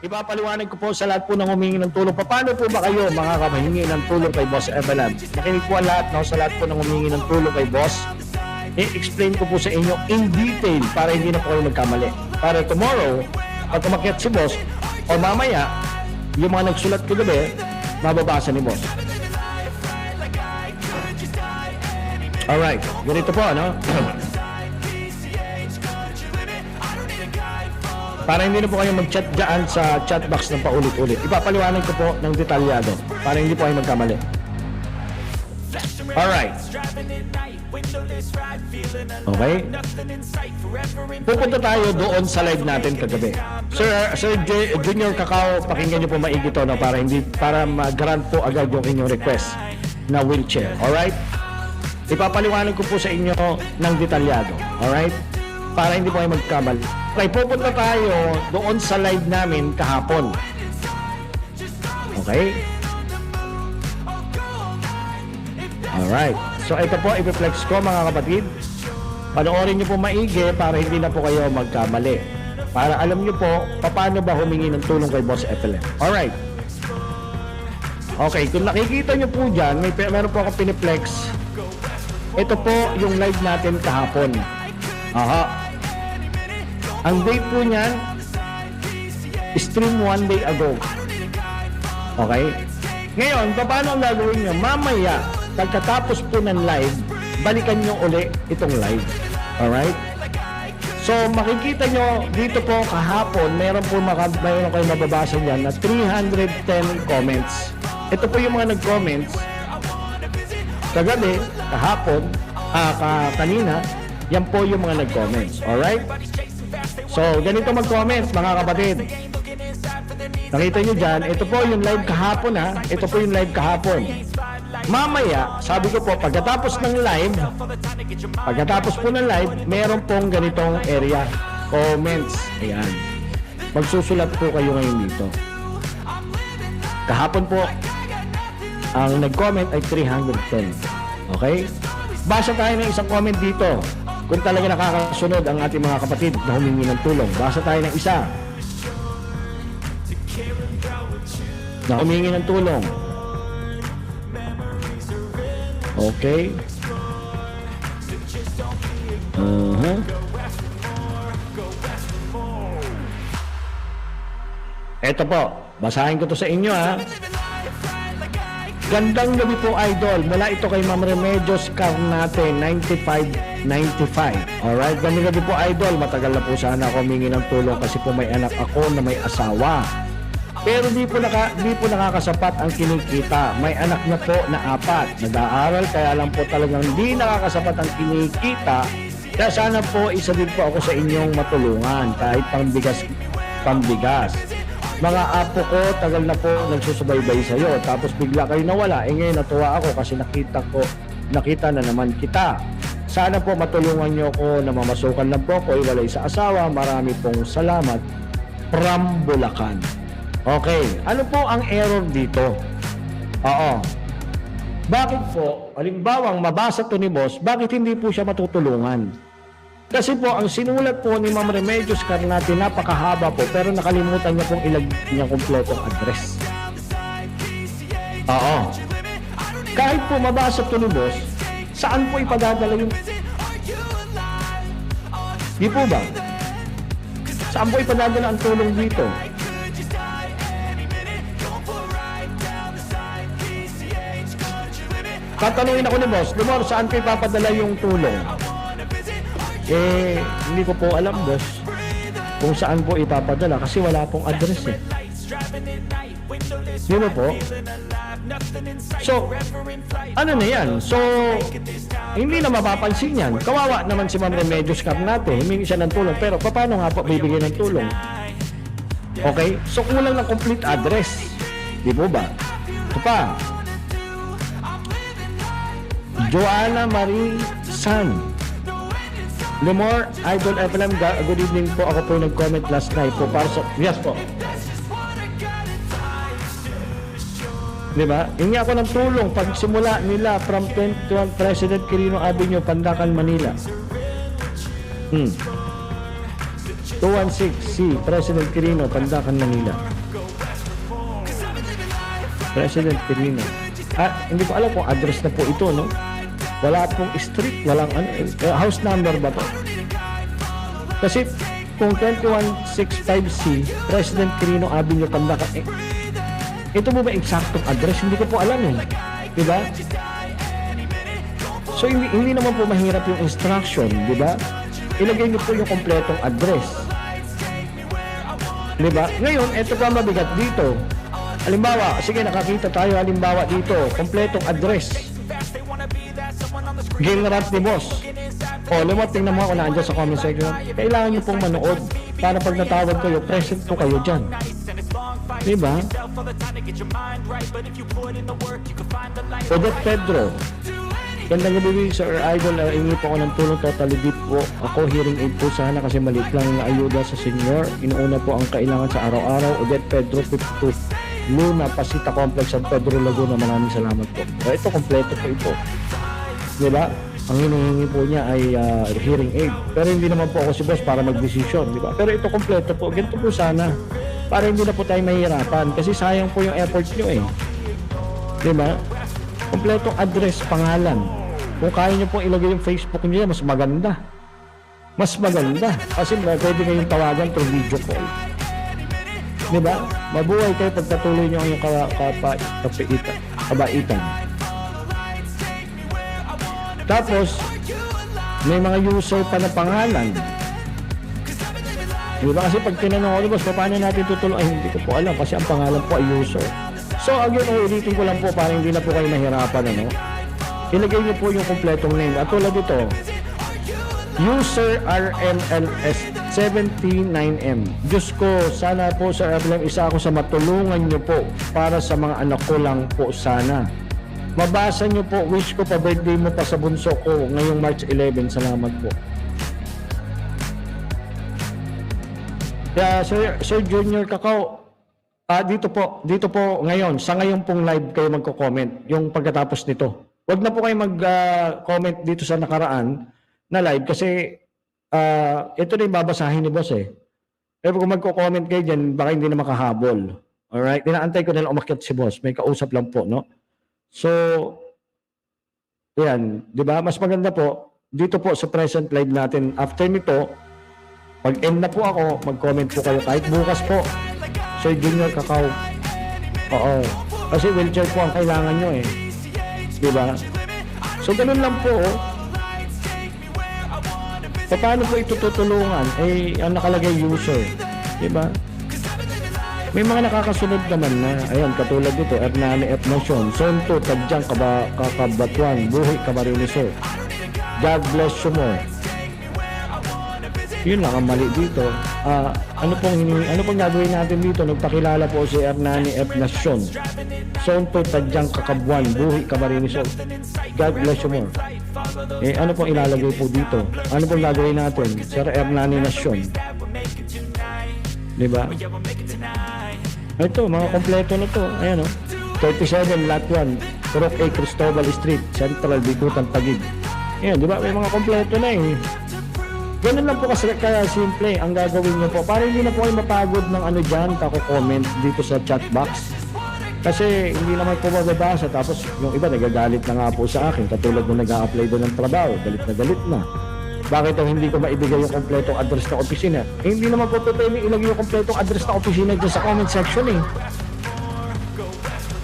Ipapaliwanag ko po sa lahat po ng humingi ng tulong. Paano po ba kayo mga kamahingi ng tulong kay Boss Evelyn? Nakinig po ang lahat no, sa lahat po ng humingi ng tulong kay Boss. I-explain ko po sa inyo in detail para hindi na po kayo magkamali. Para tomorrow, pag umakyat si Boss, o mamaya, yung mga nagsulat kagabi, mababasa ni Boss. Alright, ganito po, ano? Para hindi na po kayo mag-chat dyan sa chat box ng paulit-ulit. Ipapaliwanag ko po ng detalyado para hindi po kayo magkamali. Alright. Okay? Pupunta tayo doon sa live natin kagabi. Sir, Sir J- Junior Kakao, pakinggan niyo po maigi to no, para hindi para mag-grant po agad yung inyong request na wheelchair. Alright? Ipapaliwanag ko po sa inyo ng detalyado. Alright? Para hindi po kayo magkamali. Okay, pupunta tayo doon sa live namin kahapon. Okay? Alright. So ito po, ipiflex ko mga kapatid. Panoorin niyo po maigi para hindi na po kayo magkamali. Para alam niyo po paano ba humingi ng tulong kay Boss FLM. Alright. Okay, kung nakikita niyo po dyan, may, meron po akong piniflex. Ito po yung live natin kahapon. Aha. Ang date po niyan, stream one day ago. Okay? Ngayon, paano ang gagawin nyo? Mamaya, pagkatapos po ng live, balikan nyo uli itong live. Alright? So, makikita nyo dito po kahapon, meron po maka, mayroon kayo mababasa dyan na 310 comments. Ito po yung mga nag-comments. Kagabi, kahapon, ah, ka, kanina, yan po yung mga nag-comments. Alright? So, ganito mag-comment mga kapatid. Nakita nyo dyan, ito po yung live kahapon ha. Ito po yung live kahapon. Mamaya, sabi ko po, pagkatapos ng live, pagkatapos po ng live, meron pong ganitong area. Comments. Ayan. Magsusulat po kayo ngayon dito. Kahapon po, ang nag-comment ay 310. Okay? Basa tayo ng isang comment dito. Kung talaga nakakasunod ang ating mga kapatid na humingi ng tulong. Basa tayo ng isa. Na humingi ng tulong. Okay. Uh-huh. Eto po, basahin ko to sa inyo ha. Gandang gabi po idol. Mula ito kay Ma'am Remedios Carnate 9595. Alright, gandang gabi po idol. Matagal na po sana ako humingi ng tulong kasi po may anak ako na may asawa. Pero di po, naka, di po nakakasapat ang kinikita. May anak na po na apat. Nag-aaral kaya lang po talagang di nakakasapat ang kinikita. Kaya sana po isa din po ako sa inyong matulungan kahit pambigas pambigas. Mga apo ko, tagal na po nagsusubaybay sa'yo. Tapos bigla kayo nawala. Eh ngayon natuwa ako kasi nakita ko, nakita na naman kita. Sana po matulungan niyo ako na mamasukan lang po ako, iwalay sa asawa. Marami pong salamat. From Bulacan. Okay, ano po ang error dito? Oo. Bakit po, alimbawang mabasa to ni boss, bakit hindi po siya matutulungan? Kasi po, ang sinulat po ni Ma'am Remedios Carnati, napakahaba po, pero nakalimutan niya pong ilagay niya kompletong address. Oo. Kahit po mabasa to ni boss, saan po ipadadala yung... Di po ba? Saan po ipadadala ang tulong dito? Tatanungin ako ni boss, Lumor, saan ko ipapadala yung tulong? Eh, hindi ko po alam, boss, kung saan po ipapadala kasi wala pong address eh. Di po? So, ano na yan? So, hindi na mapapansin yan. Kawawa naman si Ma'am Remedios Carnate. Humingi siya ng tulong. Pero paano nga po bibigyan ng tulong? Okay? So, kulang ng complete address. Di po ba? Ito pa. Joanna Marie San. Lemore, Idol FLM, good evening po. Ako po nag-comment last night po. Para sa... Yes po. Di? Hingi ako ng tulong pagsimula nila from 21 President Quirino Avenue, Pandacan, Manila. Hmm. 216C, President Quirino, Pandacan, Manila. President Quirino. Ah, hindi ko alam kung address na po ito, no? Wala pong street, walang ano, eh, house number ba to? Kasi kung 2165C, President Quirino Avenue, Pandacan, eh, ito mo ba exactong address? Hindi ko po alam eh. Diba? So hindi, hindi naman po mahirap yung instruction, di ba? Ilagay niyo po yung kompletong address. Di ba? Ngayon, ito pa mabigat dito. Halimbawa, sige nakakita tayo halimbawa dito, kompletong address. Gilrat ni boss. O, limot, tingnan mo ako na andyan sa comment section. Kailangan niyo pong manood para pag natawag kayo, present po kayo dyan. Di ba? Odette Pedro. Gandang gabi Sir Idol. Uh, ingi po ako ng tulong totally deep po. Ako hearing aid po sana kasi maliit lang na ayuda sa senior. Inuuna po ang kailangan sa araw-araw. Odette Pedro 52. Luna, Pasita Complex San Pedro Laguna. Maraming salamat po. O, ito, kompleto po ito. Di ba? Ang hinihingi po niya ay uh, hearing aid. Pero hindi naman po ako si boss para mag-desisyon. Di ba? Pero ito kompleto po. Ganito po sana. Para hindi na po tayo mahihirapan. Kasi sayang po yung effort nyo eh. Di ba? Kompletong address, pangalan. Kung kaya nyo pong ilagay yung Facebook nyo, mas maganda. Mas maganda. Kasi pwede kayong tawagan through video call. Di ba? Mabuhay kayo pagpatuloy nyo ang inyong ka- kapa, kapaitan, kabaitan. Tapos, may mga user pa na pangalan. Di ba? Kasi pag tinanong ko, boss, paano natin tutulungan? Ay, hindi ko po alam kasi ang pangalan po ay user. So, again, ulitin ko lang po para hindi na po kayo mahirapan, ano? Ilagay niyo po yung kompletong name. At tulad ito, user RMLS 79M. Diyos ko, sana po sa Abraham, isa ako sa matulungan niyo po para sa mga anak ko lang po sana. Mabasa niyo po, wish ko pa birthday mo pa sa bunso ko ngayong March 11. Salamat po. Kaya Sir, Sir Junior Kakao, ah dito po, dito po ngayon, sa ngayon pong live kayo magko-comment yung pagkatapos nito. Huwag na po kayo mag-comment dito sa nakaraan na live kasi ah ito na yung babasahin ni boss eh. Pero kung magko-comment kayo dyan, baka hindi na makahabol. Alright? Tinaantay ko na lang umakyat si boss. May kausap lang po, no? So, yan. Di ba? Mas maganda po, dito po sa present live natin. After nito, pag end na po ako, mag-comment po kayo. Kahit bukas po, Sir Junior Kakao. Oo. Kasi wheelchair po ang kailangan nyo eh. Di ba? So, ganun lang po. oh. Paano po ito? Eh, ang nakalagay user. Di ba? May mga nakakasunod naman na, ayan, katulad dito, Hernani F. Nation, Sonto, Tadyang, Kaba, Kakabatuan, Buhi, Camarines God bless you more. Yun lang ang mali dito. Ah, ano pong hini, ano pong gagawin natin dito? Nagpakilala po si Hernani F. Nation. Sonto, Tadyang, Kakabuan, Buhi, Camarines God bless you more. Eh, ano pong ilalagay po dito? Ano pong gagawin natin? Sir Hernani Nation. Di ba? Ito, mga kompleto na to. Ayan o. 37 Lot 1, Rock A. Cristobal Street, Central, Bigutan, Taguig. Ayan, di ba? May mga kompleto na eh. Ganun lang po kasi kaya simple ang gagawin niyo po. Para hindi na po kayo mapagod ng ano dyan, kako-comment dito sa chat box. Kasi hindi naman po mababasa. Tapos yung iba nagagalit na nga po sa akin. Katulad nung nag-a-apply doon ng trabaho. Galit na galit na. Bakit ang hindi ko maibigay yung kompletong address ng opisina? Eh, hindi naman po pwede ilagay yung kompletong address ng opisina dyan sa comment section eh.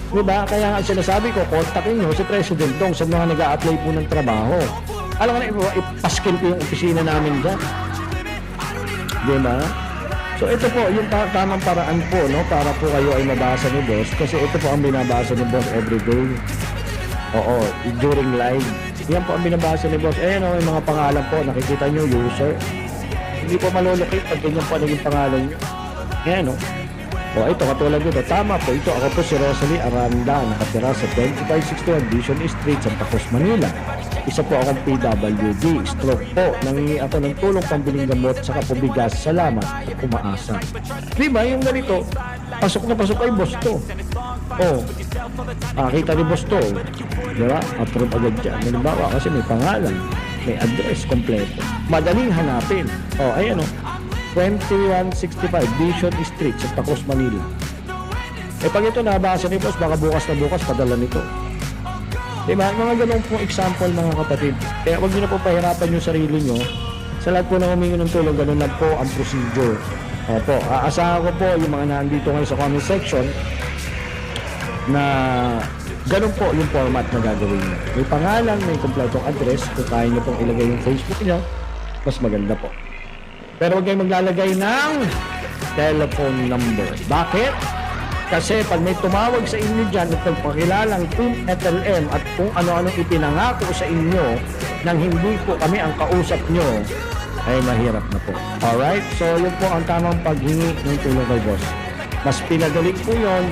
Diba? Kaya nga sinasabi ko, kontakin nyo si President Dong sa mga nag apply po ng trabaho. Alam mo na, ipa- ipaskil ko yung opisina namin dyan. Diba? So ito po, yung ta- tamang paraan po, no? Para po kayo ay mabasa ni boss. Kasi ito po ang binabasa ni boss everyday. Oo, during live. Yan po ang binabasa ni boss. Ayan o, yung mga pangalan po. Nakikita nyo, user. Hindi po malulukit pag ganyan po naging pangalan nyo. Ayan o. O ito, katulad nito. Tama po ito. Ako po si Rosalie Aranda. Nakatira sa 2561 Vision Street, Santa Cruz, Manila. Isa po akong PWD. Stroke po. Nangingi ako ng tulong pambiling gamot sa kapubigas. Salamat at umaasa. Di ba? Yung ganito, pasok na pasok ay boss to. Oh, Ah, kita ni boss to. Di ba? Approve agad dyan. Halimbawa, kasi may pangalan, may address kompleto. Madaling hanapin. Oh, ayan oh. 2165 Vision Street sa Tacos, Manila. Eh pag ito nabasa ni boss, baka bukas na bukas padala nito. Diba? Mga ganun pong example mga kapatid. Kaya huwag nyo na po pahirapan yung sarili nyo. Sa lahat po na humingi ng tulong, ganun lang po ang procedure. Opo, aasahan ko po yung mga nandito ngayon sa comment section na ganun po yung format na gagawin nyo. May pangalan, may kompletong address, kung kaya nyo pong ilagay yung Facebook nyo, mas maganda po. Pero huwag kayong maglalagay ng telephone number. Bakit? Kasi pag may tumawag sa inyo dyan at nagpakilalang Team FLM at kung ano-anong ipinangako sa inyo nang hindi po kami ang kausap nyo, ay mahirap na po. Alright? So, yun po ang tamang paghingi ng tulong kay boss. Mas pinagaling po yun,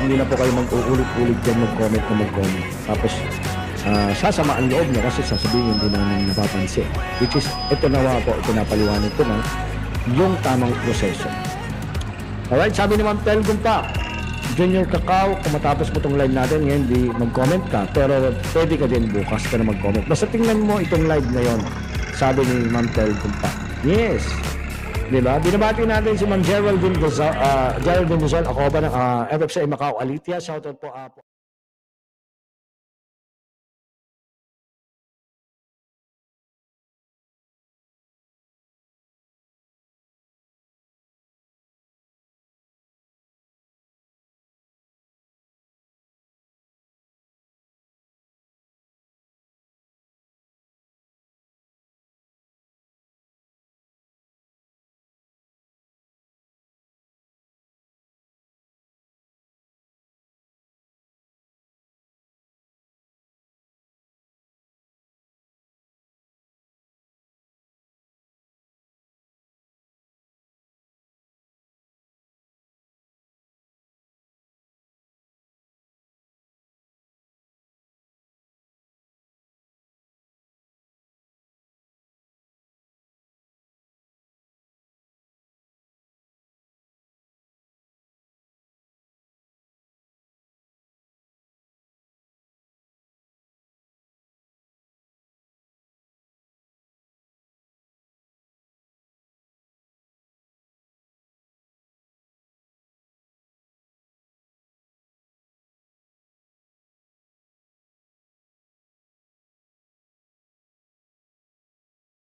hindi na po kayo mag-uulit-ulit dyan mag-comment na mag-comment. Tapos, ah, sasama ang loob niya kasi sasabihin hindi namin napapansin. Which is, ito nawa po, ito napaliwanag ko na, yung tamang proseso. Alright, sabi ni Ma'am Tel Gumpa, Junior Kakao, kung matapos mo itong live natin, ngayon di mag-comment ka, pero pwede ka din bukas ka na mag-comment. Basta tingnan mo itong live na yon, sabi ni Ma'am Tel Gumpa. Yes. Di ba? Binabati natin si Ma'am Geraldine Gozal, uh, Geraldine Gozal, ako ba ng uh, FFCI Macau Alitia. Shoutout po, ah, po.